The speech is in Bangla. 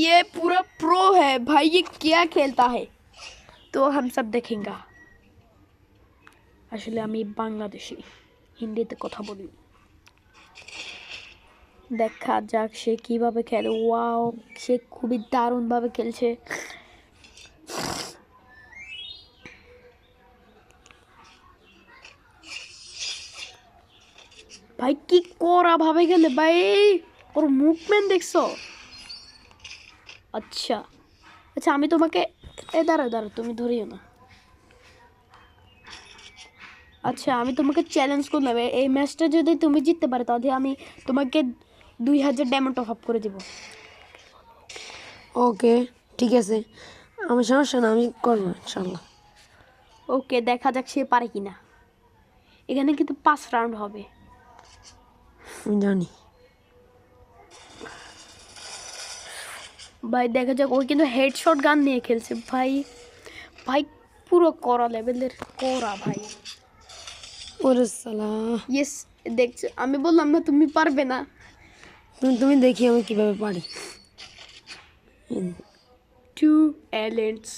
ये पूरा प्रो है भाई ये क्या खेलता है तो हम सब देखेंगे আসলে আমি বাংলাদেশি হিন্দিতে কথা বলি দেখা যাক সে কিভাবে খেলে ওয়াও সে খুবই দারুণভাবে খেলছে ভাই কি করা ভাবে গেলে ভাই ওর মুভমেন্ট দেখছো আচ্ছা। আচ্ছা আমি তোমাকে এ দাঁড়া দাঁড়া তুমি ধরিও না। আচ্ছা আমি তোমাকে চ্যালেঞ্জ করলাম। এই ম্যাচটা যদি তুমি জিততে পারো তাহলে আমি তোমাকে দুই হাজার ডায়মন্ড টপ আপ করে দিব। ওকে ঠিক আছে। আমার সমস্যা না আমি করব ইনশাল্লাহ ওকে দেখা যাক সে পারে কি না এখানে কিন্তু পাঁচ রাউন্ড হবে। আমি জানি। ভাই দেখা যাক ওই কিন্তু হেডশট গান নিয়ে খেলছে। ভাই ভাই পুরো করা লেভেলের করা ভাই। ওরে সালা। ইয়েস দেখছ। আমি বললাম না তুমি পারবে না। তুমি তুমি দেখি আমি কীভাবে পারি। টু এলেন্টস